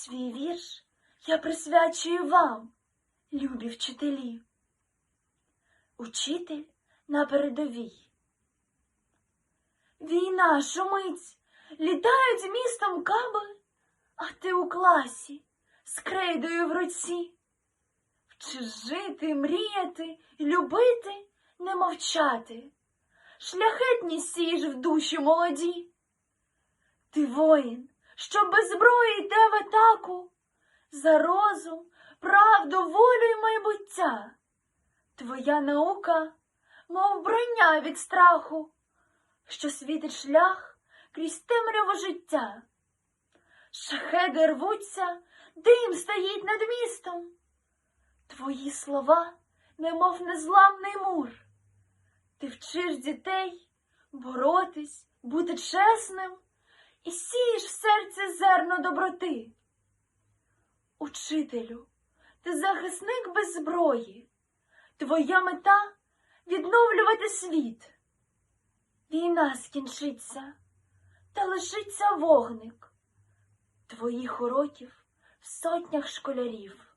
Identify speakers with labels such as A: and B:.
A: Свій вірш я присвячую вам, любі вчителі. Учитель на передовій. Війна шумить, літають містом каби, а ти у класі з крейдою в руці. Вчиш жити, мріяти, любити, не мовчати. Шляхетні сіж в душі молоді. Ти воїн, що без зброї йде в атаку, за розум, правду, волю й майбуття. Твоя наука, мов броня від страху, що світить шлях крізь темряву життя. Шахеди рвуться, дим стоїть над містом. Твої слова, немов незламний мур. Ти вчиш дітей боротись, бути чесним і сієш в серце зерно доброти. Учителю, ти захисник без зброї, твоя мета відновлювати світ. Війна скінчиться, та лишиться вогник твоїх уроків в сотнях школярів.